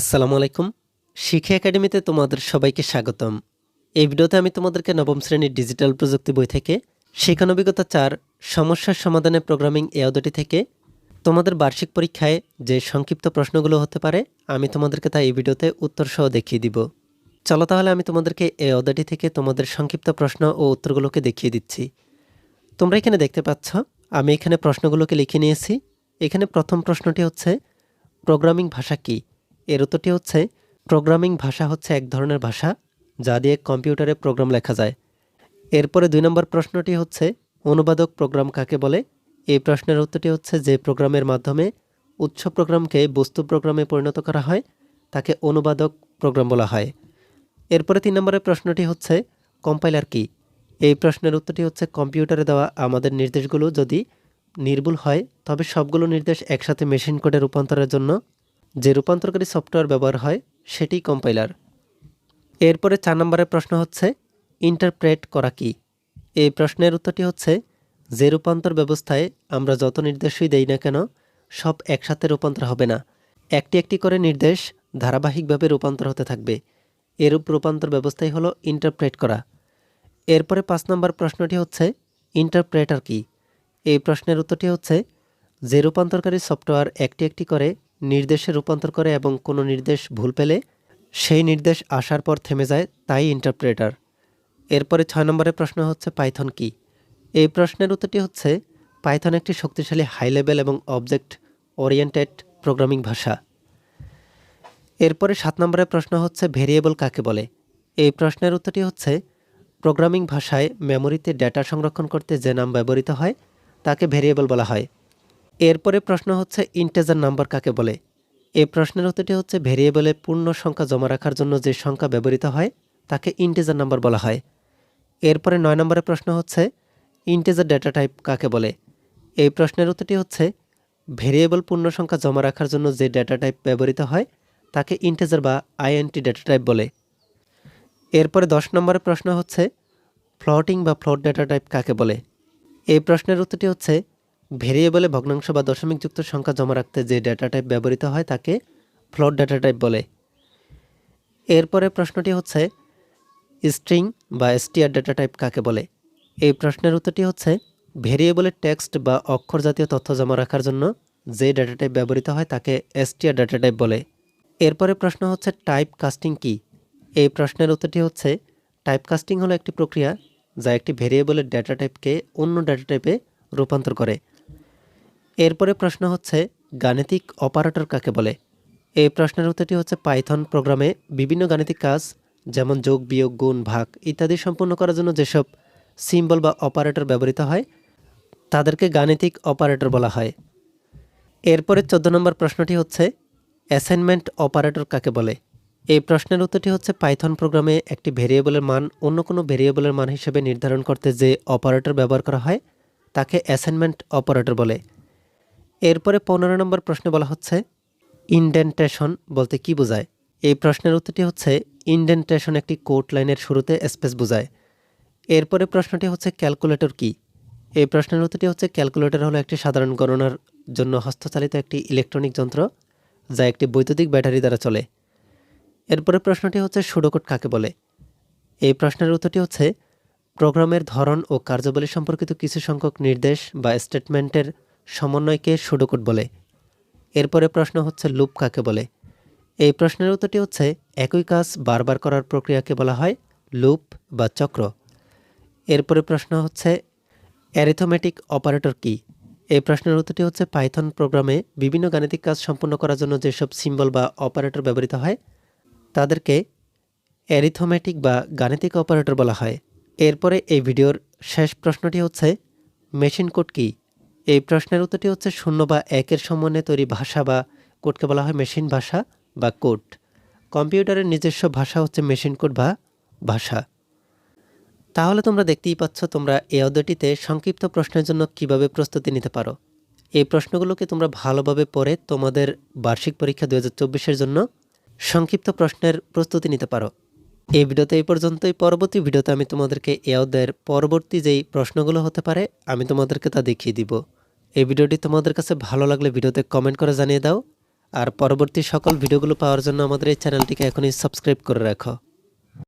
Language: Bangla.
আসসালামু আলাইকুম। শিক্ষা একাডেমিতে তোমাদের সবাইকে স্বাগতম। এই ভিডিওতে আমি তোমাদেরকে নবম শ্রেণির ডিজিটাল প্রযুক্তি বই থেকে শিক্ষানবিকতা চার সমস্যার সমাধানে প্রোগ্রামিং এ অধ্যায়টি থেকে তোমাদের বার্ষিক পরীক্ষায় যে সংক্ষিপ্ত প্রশ্নগুলো হতে পারে, আমি তোমাদেরকে তা এই ভিডিওতে উত্তর সহ দেখিয়ে দিব। চলো তাহলে আমি তোমাদেরকে এই অধ্যায়টি থেকে তোমাদের সংক্ষিপ্ত প্রশ্ন ও উত্তরগুলোকে দেখিয়ে দিচ্ছি। তোমরা এখানে দেখতে পাচ্ছ, আমি এখানে প্রশ্নগুলোকে লিখে নিয়েছি। এখানে প্রথম প্রশ্নটি হচ্ছে, প্রোগ্রামিং ভাষা কী? এর উত্তরটি হচ্ছে, প্রোগ্রামিং ভাষা হচ্ছে এক ধরনের ভাষা যা দিয়ে কম্পিউটারে প্রোগ্রাম লেখা যায়। এরপরে দুই নম্বর প্রশ্নটি হচ্ছে, অনুবাদক প্রোগ্রাম কাকে বলে? এই প্রশ্নের উত্তরটি হচ্ছে যে প্রোগ্রামের মাধ্যমে উৎস প্রোগ্রামকে বস্তু প্রোগ্রামে পরিণত করা হয়, তাকে অনুবাদক প্রোগ্রাম বলা হয়। এরপরে তিন নম্বরের প্রশ্নটি হচ্ছে, কম্পাইলার কি? এই প্রশ্নের উত্তরটি হচ্ছে, কম্পিউটারে দেওয়া আমাদের নির্দেশগুলো যদি নির্ভুল হয়, তবে সবগুলো নির্দেশ একসাথে মেশিন কোডে রূপান্তরের জন্য যে রূপান্তরকারী সফটওয়্যার ব্যবহার হয় সেটি কম্পাইলার এরপরে চার নম্বরের প্রশ্ন হচ্ছে ইন্টারপ্রেট করা কি? এই প্রশ্নের উত্তরটি হচ্ছে, যে রূপান্তর ব্যবস্থায় আমরা যত নির্দেশই দেই না কেন, সব একসাথে রূপান্তর হবে না। একটি একটি করে নির্দেশ ধারাবাহিকভাবে রূপান্তর হতে থাকবে। এরূপ রূপান্তর ব্যবস্থাই হলো ইন্টারপ্রেট করা। এরপরে পাঁচ নম্বর প্রশ্নটি হচ্ছে ইন্টারপ্রেটার কি? এই প্রশ্নের উত্তরটি হচ্ছে, যে রূপান্তরকারী সফটওয়্যার একটি একটি করে নির্দেশে রূপান্তর করে এবং কোনো নির্দেশ ভুল পেলে সেই নির্দেশ আসার পর থেমে যায় তাই ইন্টারপ্রেটার এরপরে ছয় নম্বরের প্রশ্ন হচ্ছে পাইথন কি? এই প্রশ্নের উত্তরটি হচ্ছে পাইথন একটি শক্তিশালী হাই লেভেল এবং অবজেক্ট ওরিয়েন্টেড প্রোগ্রামিং ভাষা। এরপরে সাত নম্বরের প্রশ্ন হচ্ছে ভেরিয়েবল কাকে বলে? এই প্রশ্নের উত্তরটি হচ্ছে প্রোগ্রামিং ভাষায় মেমোরিতে ডেটা সংরক্ষণ করতে যে নাম ব্যবহৃত হয়, তাকে ভেরিয়েবল বলা হয়। এরপরে প্রশ্ন হচ্ছে ইন্টেজার নাম্বার কাকে বলে? এই প্রশ্নের উত্তরটি হচ্ছে ভেরিয়েবলে পূর্ণ সংখ্যা জমা রাখার জন্য যে সংখ্যা ব্যবহৃত হয়, তাকে ইন্টেজার নাম্বার বলা হয়। এরপরে নয় নম্বরের প্রশ্ন হচ্ছে ইন্টেজার ডেটা টাইপ কাকে বলে? এই প্রশ্নের উত্তরটি হচ্ছে ভেরিয়েবল পূর্ণ সংখ্যা জমা রাখার জন্য যে ডেটা টাইপ ব্যবহৃত হয়, তাকে ইন্টেজার বা আইএনটি ডেটা টাইপ বলে। এরপরে দশ নম্বরের প্রশ্ন হচ্ছে ফ্লটিং বা ফ্লোট ডেটা টাইপ কাকে বলে? এই প্রশ্নের উত্তরটি হচ্ছে ভেরিয়েবলে ভগ্নাংশ বা দশমিকযুক্ত সংখ্যা জমা রাখতে যে ডেটা টাইপ ব্যবহৃত হয় তাকে ফ্লোট ডেটা টাইপ বলে। এরপরে প্রশ্নটি হচ্ছে স্ট্রিং বা এসটিআর ডেটা টাইপ কাকে বলে? এই প্রশ্নের উত্তরটি হচ্ছে ভেরিয়েবলের টেক্সট বা অক্ষর জাতীয় তথ্য জমা রাখার জন্য যে ডেটা টাইপ ব্যবহৃত হয় তাকে এসটিআর ডেটা টাইপ বলে। এরপরে প্রশ্ন হচ্ছে টাইপ কাস্টিং কি? এই প্রশ্নের উত্তরটি হচ্ছে টাইপ কাস্টিং হলো একটি প্রক্রিয়া যা একটি ভেরিয়েবলের ডেটা টাইপকে অন্য ডেটা টাইপে রূপান্তর করে। এরপরে প্রশ্ন হচ্ছে, গাণিতিক অপারেটর কাকে বলে? এই প্রশ্নের উত্তরটি হচ্ছে পাইথন প্রোগ্রামে বিভিন্ন গাণিতিক কাজ, যেমন যোগ, বিয়োগ, গুণ, ভাগ ইত্যাদি সম্পূর্ণ করার জন্য যেসব সিম্বল বা অপারেটর ব্যবহৃত হয়, তাদেরকে গাণিতিক অপারেটর বলা হয়। এরপরে চোদ্দ নম্বর প্রশ্নটি হচ্ছে, অ্যাসাইনমেন্ট অপারেটর কাকে বলে? এই প্রশ্নের উত্তরটি হচ্ছে, পাইথন প্রোগ্রামে একটি ভেরিয়েবলের মান অন্য কোনো ভেরিয়েবলের মান হিসেবে নির্ধারণ করতে যে অপারেটর ব্যবহার করা হয়, তাকে অ্যাসাইনমেন্ট অপারেটর বলে। এরপরে পনেরো নম্বর প্রশ্নে বলা হচ্ছে ইনডেন্টেশন বলতে কি বোঝায়? এই প্রশ্নের উত্তরটি হচ্ছে ইনডেন্টেশন একটি কোট লাইনের শুরুতে স্পেস বোঝায়। এরপরে প্রশ্নটি হচ্ছে ক্যালকুলেটর কি? এই প্রশ্নের উত্তরটি হচ্ছে ক্যালকুলেটর হলো একটি সাধারণ গণনার জন্য হস্তচালিত একটি ইলেকট্রনিক যন্ত্র যা একটি বৈদ্যুতিক ব্যাটারি দ্বারা চলে। এরপরে প্রশ্নটি হচ্ছে সুডোকোট কাকে বলে? এই প্রশ্নের উত্তরটি হচ্ছে প্রোগ্রামের ধরন ও কার্যাবলী সম্পর্কিত কিছু সংখ্যক নির্দেশ বা স্টেটমেন্টের সমন্বয়কে সুডোকোড বলে। এরপরে প্রশ্ন হচ্ছে লুপ কাকে বলে? এই প্রশ্নের উত্তরটি হচ্ছে, একই কাজ বারবার করার প্রক্রিয়াকে বলা হয় লুপ বা চক্র। এরপরে প্রশ্ন হচ্ছে, অ্যারিথমেটিক অপারেটর কি? এই প্রশ্নের উত্তরটি হচ্ছে, পাইথন প্রোগ্রামে বিভিন্ন গাণিতিক কাজ সম্পন্ন করার জন্য যেসব সিম্বল বা অপারেটর ব্যবহৃত হয়, তাদেরকে অ্যারিথমেটিক বা গাণিতিক অপারেটর বলা হয়। এরপরে এই ভিডিওর শেষ প্রশ্নটি হচ্ছে, মেশিন কোড কী? এই প্রশ্নের উত্তরটি হচ্ছে শূন্য বা একের সমন্বয়ে তৈরি ভাষা বা কোডকে বলা হয় মেশিন ভাষা বা কোড। কম্পিউটারের নিজস্ব ভাষা হচ্ছে মেশিন কোড বা ভাষা। তাহলে তোমরা দেখতেই পাচ্ছ তোমরা এই অধ্যায়টিতে সংক্ষিপ্ত প্রশ্নের জন্য কীভাবে প্রস্তুতি নিতে পারো। এই প্রশ্নগুলোকে তোমরা ভালোভাবে পড়ে তোমাদের বার্ষিক পরীক্ষা দু হাজার জন্য সংক্ষিপ্ত প্রশ্নের প্রস্তুতি নিতে পারো। এই ভিডিওতে এই পর্যন্তই। পরবর্তী ভিডিওতে আমি তোমাদেরকে এ অধ্যায়ের পরবর্তী যেই প্রশ্নগুলো হতে পারে, আমি তোমাদেরকে তা দেখিয়ে দিব। এই ভিডিওটি তোমাদের কাছে ভালো লাগলে ভিডিওতে কমেন্ট করে জানিয়ে দাও। আর পরবর্তী সকল ভিডিওগুলো পাওয়ার জন্য আমাদের এই চ্যানেলটিকে এখনই সাবস্ক্রাইব করে রাখো।